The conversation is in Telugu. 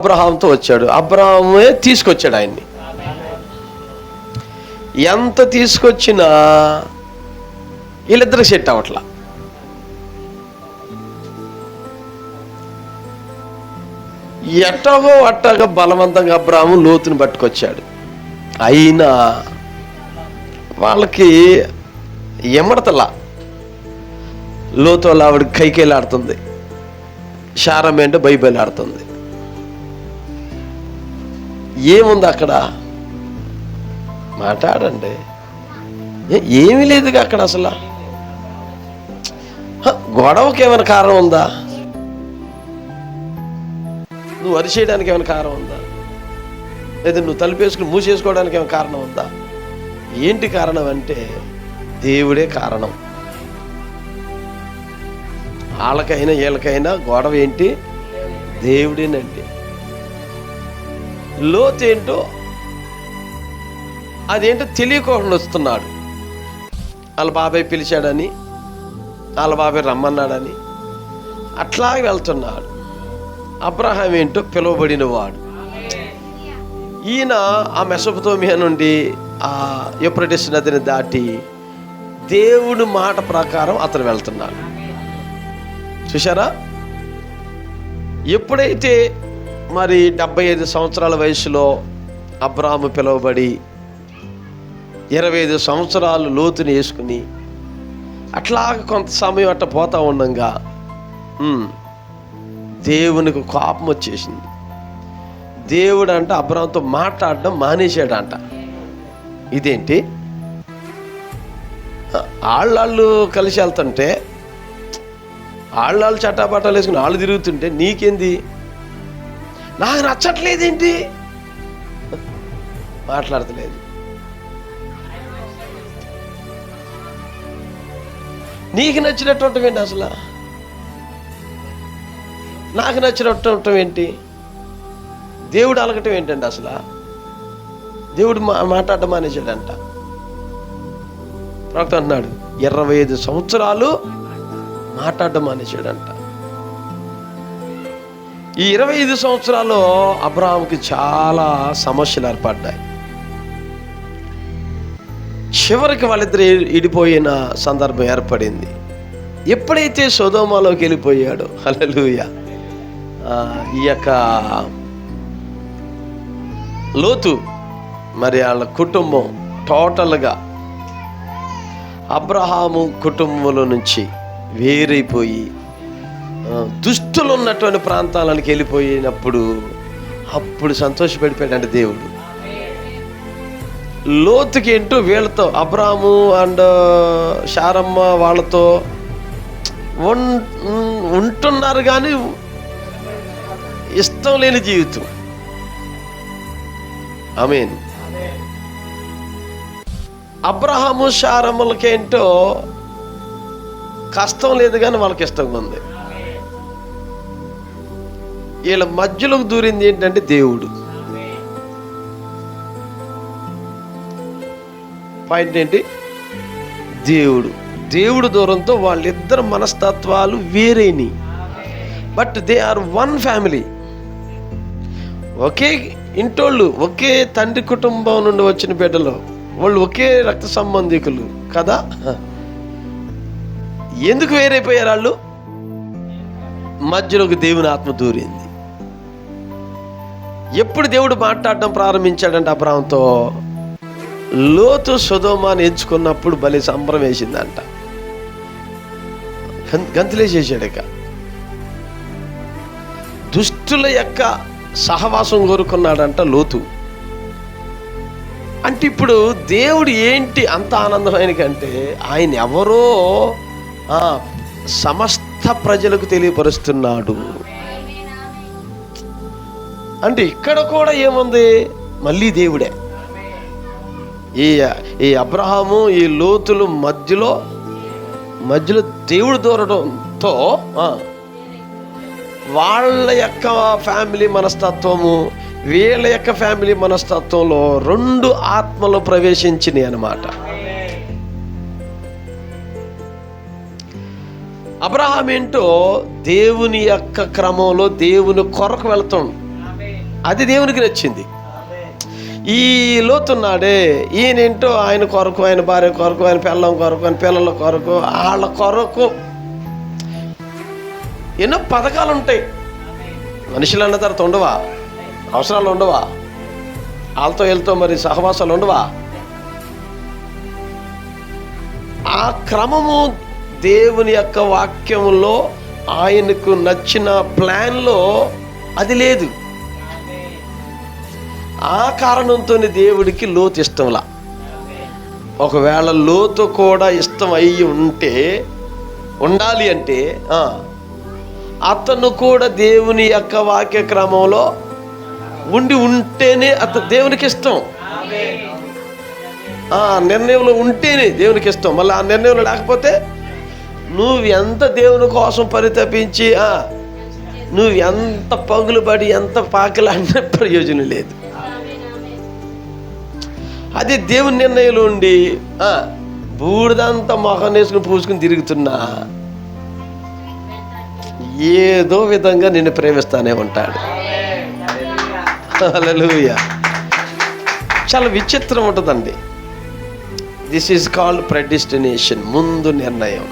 అబ్రహాంతో వచ్చాడు. అబ్రహామే తీసుకొచ్చాడు ఆయన్ని. ఎంత తీసుకొచ్చినా వీళ్ళిద్దరికి సెట్ అవట్లా ఎట్టగో అట్టగా బలవంతంగా అబ్రాహం లోతుని పట్టుకొచ్చాడు. అయినా వాళ్ళకి ఎమడతలా లోతు వాళ్ళ ఆవిడ కైకేలాడుతుంది. శారమేంటో బైబిల్ ఆడుతుంది. ఏముంది అక్కడ? మాట్లాడండి. ఏ- ఏమీ లేదుగా అక్కడ అసలు. గొడవకి ఏమైనా కారణం ఉందా? నువ్వు అరిచేయడానికి ఏమైనా కారణం ఉందా? లేదా నువ్వు తలుపేసుకుని మూసేసుకోవడానికి ఏమైనా కారణం ఉందా? ఏంటి కారణం అంటే దేవుడే కారణం. వాళ్ళకైనా వీళ్ళకైనా గొడవ ఏంటి? దేవుడేనండి. లోతేంటో అదేంటో తెలియకుండా వస్తున్నాడు. వాళ్ళ బాబాయ్ పిలిచాడని వాళ్ళ బాబాయ్ రమ్మన్నాడని అట్లాగే వెళ్తున్నాడు. అబ్రహాం ఏంటో పిలువబడిన వాడు ఈయన ఆ మెసపతోమియా నుండి ఆ యూప్రటిస్ నదిని దాటి దేవుడి మాట ప్రకారం అతను వెళ్తున్నాడు. చూసారా ఎప్పుడైతే మరి డెబ్బై ఐదు సంవత్సరాల వయసులో అబ్రాము పిలువబడి ఇరవై ఐదు సంవత్సరాలు లోతుని వేసుకుని అట్లాగ కొంత సమయం అట్ట పోతా ఉండంగా దేవునికి కోపం వచ్చేసింది. దేవుడు అంట అబ్రాంతో మాట్లాడడం మానేశాడంట. ఇదేంటి? ఆళ్ళాళ్ళు కలిసి వెళ్తుంటే ఆళ్ళాళ్ళు చట్టాపట్టాలు వేసుకుని వాళ్ళు తిరుగుతుంటే నీకేంది? నాకు నచ్చట్లేదేంటి మాట్లాడతలేదు. నీకు నచ్చినట్టు ఏంటి అసలు? నాకు నచ్చినట్టు ఏంటి? దేవుడు అలగటం ఏంటండి అసలు? దేవుడు మా మాట్లాడడం మానేసాడంట ప్రవక్త అంటున్నాడు ఇరవై ఐదు సంవత్సరాలు మాట్లాడడం మానేసాడంట ఈ ఇరవై ఐదు సంవత్సరాల్లో అబ్రాహాంకి చాలా సమస్యలు ఏర్పడ్డాయి. చివరికి వాళ్ళిద్దరు ఇడిపోయిన సందర్భం ఏర్పడింది. ఎప్పుడైతే సోదోమాలోకి వెళ్ళిపోయాడో హలలుయ ఈ యొక్క లోతు మరి వాళ్ళ కుటుంబం టోటల్గా అబ్రహాము కుటుంబంలో నుంచి వేరైపోయి దుష్టులు ఉన్నటువంటి ప్రాంతాలకు వెళ్ళిపోయినప్పుడు అప్పుడు సంతోషపడిపోయాడంటే దేవుడు. లోతుకి ఏంటో వీళ్ళతో అబ్రాము అండ్ శారమ్మ వాళ్ళతో ఉన్- ఉంటున్నారు కానీ ఇష్టం లేని జీవితం. ఐ మీన్ అబ్రహాము షారమ్మలకేంటో కష్టం లేదు కానీ వాళ్ళకి ఇష్టంగా ఉంది వీళ్ళ మధ్యలోకి దూరింది ఏంటంటే దేవుడు. పాయింట్ ఏంటి? దేవుడు. దేవుడు దూరంతో వాళ్ళిద్దరు మనస్తత్వాలు వేరేని but they are one family ఒకే ఇంటోళ్ళు ఒకే తండ్రి కుటుంబం నుండి వచ్చిన బిడ్డలు. వాళ్ళు ఒకే రక్త సంబంధికులు. కదా? ఎందుకు వేరైపోయారు వాళ్ళు? మధ్యలోకి దేవుని ఆత్మ దూరింది. ఎప్పుడు దేవుడు మాట్లాడడం ప్రారంభించాడంటే అబ్రాహంతో లోతు సుధోమాని ఎంచుకున్నప్పుడు బలి సంబరం వేసిందంట. గంతులేసేసాడు ఇక. దుష్టుల యొక్క సహవాసం కోరుకున్నాడంట లోతు. అంటే ఇప్పుడు దేవుడు ఏంటి అంత ఆనందమైనకంటే ఆయన ఎవరో సమస్త ప్రజలకు తెలియపరుస్తున్నాడు. అంటే ఇక్కడ కూడా ఏముంది? మళ్ళీ దేవుడే. ఈ ఈ అబ్రహాము ఈ లోతులు మధ్యలో మధ్యలో దేవుడు దూరడంతో వాళ్ళ యొక్క ఫ్యామిలీ మనస్తత్వము వీళ్ళ యొక్క ఫ్యామిలీ మనస్తత్వంలో రెండు ఆత్మలు ప్రవేశించినాయి అనమాట అబ్రహాం ఏంటో దేవుని యొక్క క్రమంలో దేవుని కొరకు వెళ్తుండు. అది దేవునికి నచ్చింది. ఈ లోతున్నాడే ఈయనేంటో ఆయన కొరకు ఆయన భార్య కొరకు ఆయన పిల్లం కొరకు ఆయన పిల్లల కొరకు వాళ్ళ కొరకు ఎన్నో పథకాలు ఉంటాయి. మనుషులు అన్న తర్వాత ఉండవా అవసరాలు ఉండవా? వాళ్ళతో వెళ్తూ మరి సహవాసాలు ఉండవా? ఆ క్రమము దేవుని యొక్క వాక్యంలో ఆయనకు నచ్చిన ప్లాన్లో అది లేదు. ఆ కారణంతో దేవుడికి లోతు ఇష్టంలా. ఒకవేళ లోతు కూడా ఇష్టం అయ్యి ఉంటే ఉండాలి అంటే అతను కూడా దేవుని యొక్క వాక్య క్రమంలో ఉండి ఉంటేనే అతను దేవునికి ఇష్టం. ఆ నిర్ణయంలో ఉంటేనే దేవునికి ఇష్టం. మళ్ళీ ఆ నిర్ణయంలో లేకపోతే నువ్వు ఎంత దేవుని కోసం పరితపించి నువ్వు ఎంత పగులు పడి ఎంత అన్న ప్రయోజనం లేదు. అది దేవుని నిర్ణయంలో ఉండి బూడిదంతా మొహం వేసుకుని పూసుకుని తిరుగుతున్నా ఏదో విధంగా నిన్ను ప్రేమిస్తానే ఉంటాడు. చాలా విచిత్రం ఉంటుందండి. దిస్ ఈజ్ కాల్డ్ ప్రెడిస్టినేషన్ ముందు నిర్ణయం.